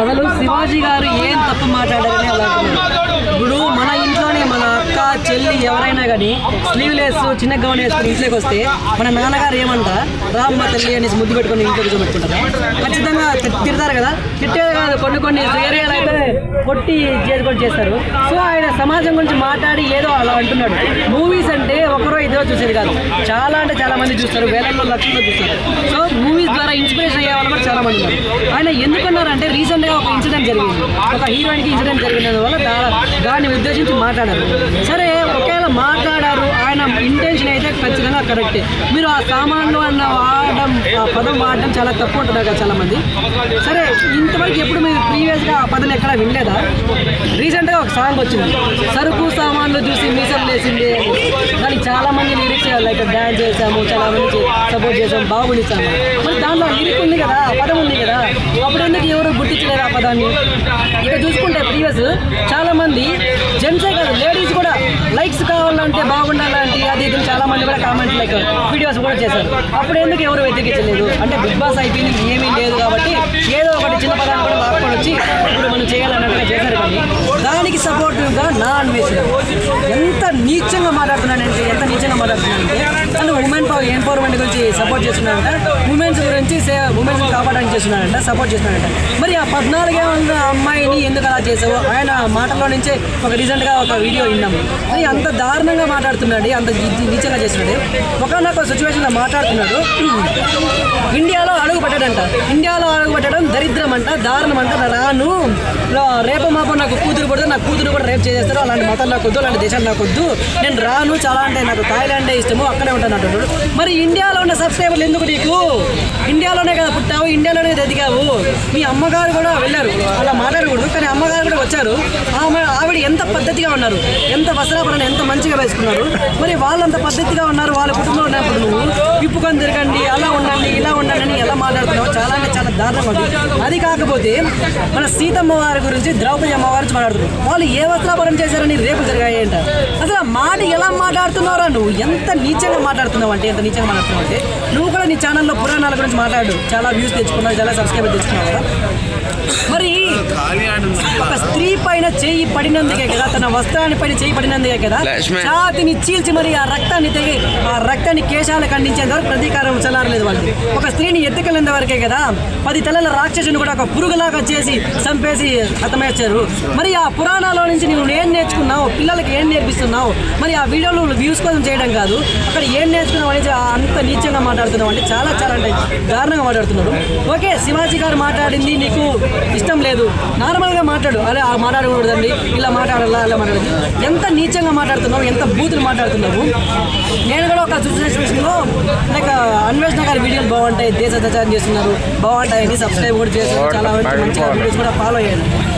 అసలు శివాజీ గారు ఏం తప్పు మాట్లాడారని అలా. ఇప్పుడు మన ఇంట్లోనే మన అక్క చెల్లి ఎవరైనా కానీ స్లీవ్లెస్ చిన్న గౌన్ వేసుకుని ఇంట్లోకి వస్తే మన నాన్నగారు ఏమంట రామ్మ తల్లి అనేసి ముద్దు పెట్టుకొని ఇంట్లో కూర్చోబెట్టుకుంటారు? ఖచ్చితంగా తిడతారు కదా. తిట్టేది కాదు కొన్ని కొన్ని ఏరియాలు అయితే కొట్టి చేసుకొని చేస్తారు. సో ఆయన సమాజం గురించి మాట్లాడి ఏదో అలా అంటున్నాడు. మూవీస్ అంటే ఒకరో ఇదో చూసేది కాదు. చాలా అంటే చాలా మంది చూస్తారు వేలల్లో లక్షల్లో చూస్తారు. సో మూవీస్ ద్వారా ఇన్స్పిరేషన్ అయ్యే వాళ్ళు కూడా చాలా మంది ఉన్నారు. ఆయన ఎందుకన్నారంటే రీసెంట్గా ఒక ఇన్సిడెంట్ జరిగింది. ఒక హీరోయిన్కి ఇన్సిడెంట్ జరిగినందువల్ల దాన్ని ఉద్దేశించి మాట్లాడారు. సరే ఒకవేళ మాట్లాడారు ఆయన ఇంటెన్షన్ అయితే ఖచ్చితంగా కరెక్టే. మీరు ఆ సామాన్లు అన్న వాడడం ఆ పదం వాడడం చాలా తప్పు ఉంటుంది కదా చాలా మంది సరే ఇంతవరకు ఎప్పుడు మీరు ప్రీవియస్గా ఆ పదం ఎక్కడ వినలేదా? రీసెంట్గా ఒక సాంగ్ వచ్చింది. సరుకు సామాన్లు చూసి మీసం లేసింది. దానికి చాలా మంది లిరిక్స్ లైక్ డ్యాన్స్ చేసాము చాలా మంది సపోర్ట్ చేసాము బాగుంది మరి దాంట్లో లిరిక్ ఉంది కదా ఆ పదం ఉంది కదా అప్పుడు ఎందుకు ఎవరు గుర్తించలేరు ఆ పదాన్ని? ఇక చూసుకుంటే ప్రీవియస్ చాలా మంది జెంట్సే కాదు లేడీస్ కూడా లైక్స్ కావాలంటే బాగుండాలి అది కూడా కామెంట్ లైక్ వీడియోస్ కూడా చేశారు. అప్పుడు ఎందుకు ఎవరు వెతికించలేదు అంటే బిగ్ బాస్ అయిపోయింది ఏమీ లేదు కాబట్టి ఏదో ఒకటి చిన్న పదాన్ని కూడా లాక్కొని వచ్చి ఇప్పుడు మనం చేయాలన్నట్టుగా చేశారు కానీ దానికి సపోర్టివ్గా నా అన్వేషణ. ఎంత నీచంగా మాట్లాడుతున్నానంటే ఎంత నీచంగా మాట్లాడుతున్నానంటే తను ఉమెన్ ఎంపవర్మెంట్ గురించి సపోర్ట్ చేస్తున్నారంట? ఉమెన్స్ గురించి ఉమెన్స్ కాపాడడానికి చేస్తున్నారంట సపోర్ట్ చేస్తున్నారంట. మరి ఆ పద్నాలుగే ఉన్న అమ్మాయిని ఎందుకు అలా చేసావు ఆయన మాటల్లో నుంచే ఒక రీసెంట్గా ఒక వీడియో విన్నాము అది అంత దారుణంగా మాట్లాడుతున్నాడు అంత నీచంగా చేస్తున్నాడు. ఒకనొక సిచ్యువేషన్లో మాట్లాడుతున్నాడు. ఇండియాలో అడుగు పెట్టడంట. ఇండియాలో అడుగు పెట్టడం దరిద్రం అంట దారుణం అంట. రాను రేపు మాపో నాకు కూతురు పడితే నా కూతురు కూడా రేపు చేసేస్తారు. అలాంటి మతం నాకు వద్దు అలాంటి దేశాలు నాకు వద్దు. నేను రాను చాలా అంటే నాకు థాయిలాండే ఇష్టము అక్కడే ఉంటాను అంటున్నాడు. మరి ఇండియాలో ఉన్న సబ్స్క్రైబర్లు ఎందుకు నీకు? ఇండియాలోనే కదా పుట్టావు ఇండియాలోనే ఎదిగావు. మీ అమ్మగారు కూడా వెళ్ళారు. అలా మాట్లాడకూడదు కానీ అమ్మగారు కూడా వచ్చారు. ఆమె ఆవిడ ఎంత పద్ధతిగా ఉన్నారు? ఎంత వస్త్రాభరణ ఎంత మంచిగా వేసుకున్నారు? మరి వాళ్ళంత పద్ధతిగా ఉన్నారు వాళ్ళ కుటుంబంలో ఉన్నప్పుడు నువ్వు విప్పుకొని తిరగండి అలా ఉండండి ఇలా ఉండండి అని ఎలా మాట్లాడుతున్నావు చాలా అంటే చాలా దారుణంగా ఉంది. అది కాకపోతే మన సీతమ్మ వారి గురించి ద్రౌపది అమ్మవారి గురించి మాట్లాడుతున్నారు వాళ్ళు ఏ వస్త్రాభరణ చేశారని రేపు జరిగాయి అంట అసలు మాట ఎలా మాట్లాడుతున్నారా నువ్వు? ఎంత నీచంగా మాట్లాడుతున్నావు అంటే ఎంత నీచంగా మాట్లాడుతున్నావు అంటే? నువ్వు కూడా నీ ఛానల్లో పురాణాల గురించి మాట్లాడు. చాలా వ్యూస్ తెచ్చుకున్నావు చాలా సబ్స్క్రైబర్ తెచ్చుకున్నావు కదా. మరి ఒక స్త్రీ పైన చేయి పడినందుకే కదా తన వస్త్రాన్ని పైన చేయి పడినందుకే కదా. ఛాతిని చీల్చి మరి ఆ రక్తాన్ని తెగి ఆ రక్తాన్ని కేశాలు ఖండించేంత వరకు ప్రతీకారం చల్లారలేదు వాళ్ళది ఒక స్త్రీని ఎత్తుకెళ్ళినంత వరకే కదా పది తలల రాక్షసుని కూడా ఒక పురుగులాగా చేసి చంపేసి హతమేర్చారు. మరి ఆ పురాణాల నుంచి నువ్వు ఏం నేర్చుకున్నావు? పిల్లలకి ఏం నేర్పిస్తున్నావు? మరి ఆ వీడియోలు వ్యూస్ కోసం చేయడం కాదు అక్కడ ఏం నేర్చుకున్నావు అనేది అంత నీచంగా మాట్లాడుతున్నావు అంటే చాలా చాలా అంటే దారుణంగా మాట్లాడుతున్నారు ఓకే శివాజీ గారు మాట్లాడింది నీకు ఇష్టం లేదు. నార్మల్గా మాట్లాడు. అరే ఆ మాట్లాడకూడదండి. ఇలా మాట్లాడాలా అలా మాట్లాడదు ఎంత నీచంగా మాట్లాడుతున్నావు ఎంత బూతులు మాట్లాడుతున్నావు. నేను కూడా ఒక సిచ్యువేషన్లో లైక్ అన్వేషణ గారి వీడియోలు బాగుంటాయి. దేశ దచారం చేస్తున్నారు. బాగుంటాయని సబ్స్క్రైబ్ కూడా చేస్తున్నారు చాలా మంచి మంచిగా వీడియోస్ కూడా ఫాలో అయ్యాను